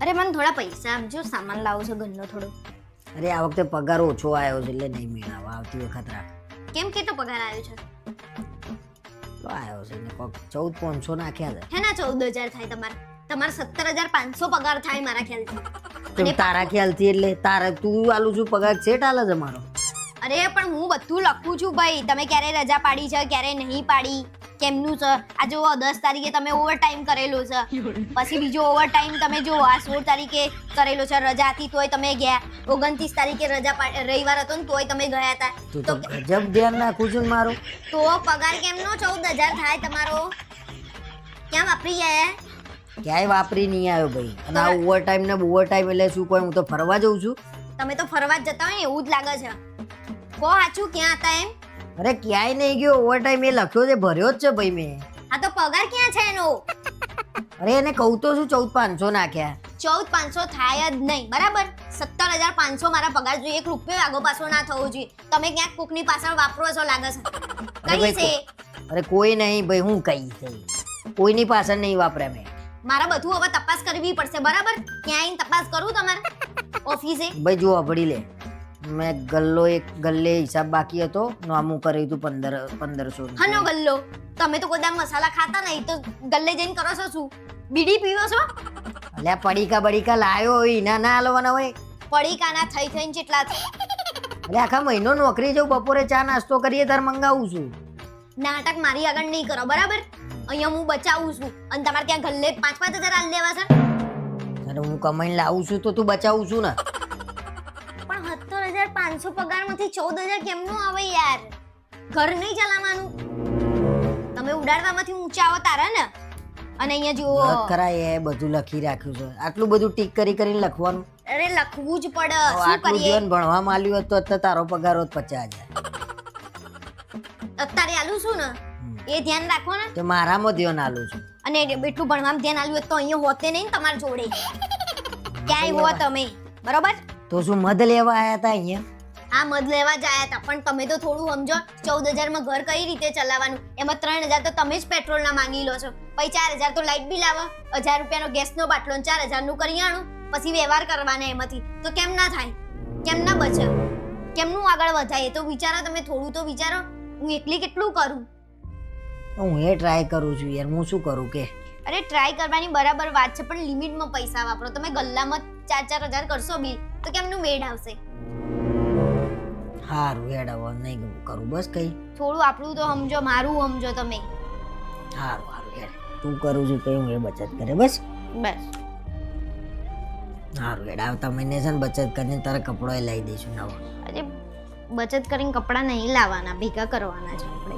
અરે મને થોડા પૈસા આપજો સામાન લાવું છો ઘરનો થોડો. અરે આ વખતે પગાર ઓછો આવ્યો છે એટલે નહીં મેળાવા આવતી વખત રાખ. કેમ કેટલો પગાર આવ્યો છે? તો આવ્યો છે ને કોક ચૌદ પાંચસો નાખ્યા છે. હે ના ચૌદ હજાર થાય તમારે. તમારે સત્તર હજાર પાંચસો પગાર થાય મારા ખ્યાલથી. તારા ખ્યાલથી એટલે તારા તું આલું છું પગાર છે ટાલે છે મારો? અરે પણ હું બધું લખું છું ભાઈ. તમે ક્યારે રજા પાડી છે ક્યારે નહીં પાડી. કેમનું છે? આ જો દસ તારીખે તમે ઓવરટાઈમ કરેલો છે. પછી બીજો ઓવરટાઈમ તમે જો આ સોળ તારીખે કરેલો છે રજા હતી તોય તમે ગયા. ઓગણત્રીસ તારીખે રજા રવિવાર હતો ને તોય તમે ગયા હતા. તો ગજબ ધ્યાન નાખું છું મારું. તો પગાર કેમનો? ચૌદ હજાર થાય તમારો. ક્યાં વાપરી ગયા ક્યાંય વાપરી નહીં આવ્યો ભાઈ. અને આ ઓવર ટાઈમ ને ઓવર ટાઈમ એટલે શું કોઈ હું તો ફરવા જઉં છું. તમે તો ફરવા જ જતા હોય ને એવું જ લાગે છે. કો સાચું ક્યાં હતા એમ? અરે ક્યાંય નહીં ગયો ઓવર ટાઈમ એ લખ્યો છે ભર્યો જ છે ભાઈ મેં. આ તો પગાર ક્યાં છે એનો? અરે એને કહું તો શું ચૌદ પાંચસો નાખ્યા. ચૌદ પાંચસો થાય જ નહીં બરાબર? સત્તર હજાર પાંચસો મારા પગાર જોઈએ એક રૂપિયો આગો પાછો ના થવો જોઈએ. તમે ક્યાંક કોકની પાછળ વાપરો છો લાગે છે. કઈ છે? અરે કોઈ નહીં ભાઈ હું કઈ છે? કોઈની પાછળ નહીં વાપરે મેં. મારા બધું હવે તપાસ કરવી પડશે બરાબર? ક્યાંય તપાસ કરું તમારે? ઓફિસે? ભાઈ જો અભડી લે. મેં ગલ્લો એક ગલ્લે હિસાબ બાકી હતો નામું કર્યું હતું પંદર પંદરસો હનો ગલ્લો? તમે તો કોઈ મસાલા ખાતા નહીં તો ગલ્લે જઈને કરો છો શું? બીડી પીવો છો? અલ્યા પડીકા બડીકા લાયો હોય ના ના હાલવાના હોય. પડીકાના થઈ થઈને કેટલા થાય એટલે આખા મહિનો નોકરી જવું બપોરે ચા નાસ્તો કરીએ તાર મંગાવું છું. નાટક મારી આગળ નહીં કરો બરાબર? અહીંયા હું બચાવું છું. અને તમારે ત્યાં ગલ્લે પાંચ પાંચ હજાર હાલ દેવા છે? અને હું કમાઈને લાવું છું તો તું બચાવું છું ને. પાંચસો પગારમાંથી ચૌદ હજાર કેમનું આવે યાર? ઘર નહીં ચલાવવાનું. તમે ઉડાડવામાંથી ઊંચા આવો તારા ને. અને અહીંયા જુઓ. કરાય એ બધું લખી રાખ્યું છે. આટલું બધું ટીક કરી કરીને લખવાનું. અરે લખવું જ પડે. શું કરીએ? જીવન ભણવા માંડ્યું તો અત્યારે તારો પગાર હોત 50000 અત્યારે આલું છું ને? એ ધ્યાન રાખો ને. તો મારામાં ધ્યાન આલું છું. અને એટલું ભણવામાં ધ્યાન હોત તો અહીંયા હોતે નહીં તમારા જોડે. ક્યાંય હો તમે બરોબર. તો શું મધ લેવા આયા હતા અહીંયા? આ મધ લેવા જાય હતા પણ તમે તો થોડું સમજો ચૌદ હજારમાં ઘર કઈ રીતે ચલાવવાનું? એમાં ત્રણ હજાર તો તમે જ પેટ્રોલના માંગી લો છો. પછી ચાર હજાર તો લાઇટ બિલ આવે. હજાર રૂપિયાનો ગેસનો બાટલો ચાર હજારનું કરિયાણું પછી વ્યવહાર કરવાના એમાંથી. તો કેમ ના થાય? કેમ ના બચે? કેમનું આગળ વધાય? એ તો વિચારો તમે થોડું તો વિચારો. હું એકલી કેટલું કરું? હું એ ટ્રાય કરું છું યાર. હું શું કરું કે? અરે ટ્રાય કરવાની બરાબર વાત છે પણ લિમિટમાં પૈસા વાપરો. તમે ગલ્લામાં ચાર ચાર હજાર કરશો બિલ તો કેમનું મેડ આવશે? સારું હેડાવો નહીં કરું. બસ કઈ. થોડું આપણું તો સમજો મારું સમજો તમે. સારું હારું હેડ. તું કરું છું તો હું એ બચત કરે બસ? બસ. સારું હેડ આવતા મહિને છે ને બચત કરીને તારા કપડો લઈ દઈશું નવો. અરે બચત કરીને કપડાં નહીં લાવવાના ભેગા કરવાના છે આપણે